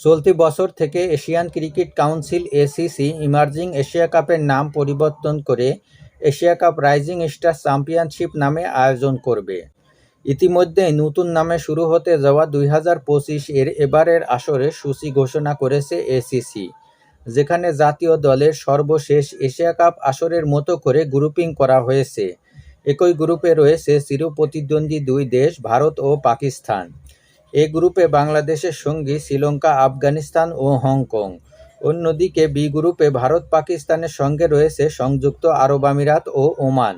চলতি বছর থেকে Asian Cricket Council ACC emerging Asia কাপের নাম পরিবর্তন করে Asia cup rising star championship নামে আয়োজন করবে। ইতিমধ্যেই নতুন নামে শুরু হতে যাওয়া দুই হাজার পঁচিশ এর এবারের আসরের সূচি ঘোষণা করেছে এসিসি, যেখানে জাতীয় দলের সর্বশেষ এশিয়া কাপ আসরের মতো করে গ্রুপিং করা হয়েছে। একই গ্রুপে রয়েছে চিরপ্রতিদ্বন্দ্বী দুই দেশ, ভারত ও পাকিস্তান। এ গ্রুপে বাংলাদেশের সঙ্গী শ্রীলঙ্কা, আফগানিস্তান ও হংকং। অন্যদিকে বি গ্রুপে ভারত, পাকিস্তানের সঙ্গে রয়েছে সংযুক্ত আরব আমিরাত ও Oman.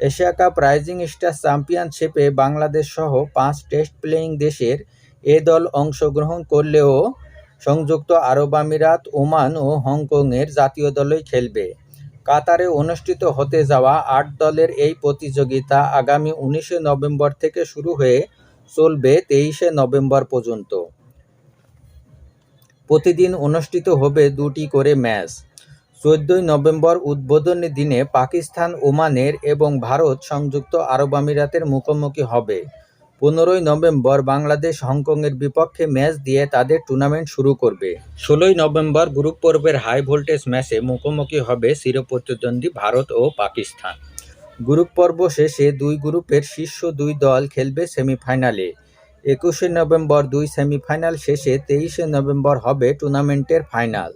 Asia cup rising star চ্যাম্পিয়নশিপে বাংলাদেশ সহ পাঁচ টেস্ট প্লেয়িং দেশের এ দল অংশগ্রহণ করলেও সংযুক্ত আরব আমিরাত, ওমান ও হংকংয়ের জাতীয় দলই খেলবে। কাতারে অনুষ্ঠিত হতে যাওয়া আট দলের এই প্রতিযোগিতা আগামী উনিশে নভেম্বর থেকে শুরু হয়ে চলবে তেইশে নভেম্বর পর্যন্ত। প্রতিদিন অনুষ্ঠিত হবে দুটি করে ম্যাচ। চোদ্দই নভেম্বর উদ্বোধনী দিনে পাকিস্তান, ওমানের এবং ভারত সংযুক্ত আরব আমিরাতের মুখোমুখি হবে। পনেরোই নভেম্বর বাংলাদেশ হংকংয়ের বিপক্ষে ম্যাচ দিয়ে তাদের টুর্নামেন্ট শুরু করবে। ষোলোই নভেম্বর গ্রুপ পর্বের হাই ভোল্টেজ ম্যাচে মুখোমুখি হবে চিরপ্রতিদ্বন্দ্বী ভারত ও পাকিস্তান। গ্রুপ পর্ব শেষে দুই গ্রুপের শীর্ষ দুই দল খেলবে সেমিফাইনালে। একুশে নভেম্বর দুই সেমিফাইনাল শেষে তেইশে নভেম্বর হবে টুর্নামেন্টের ফাইনাল।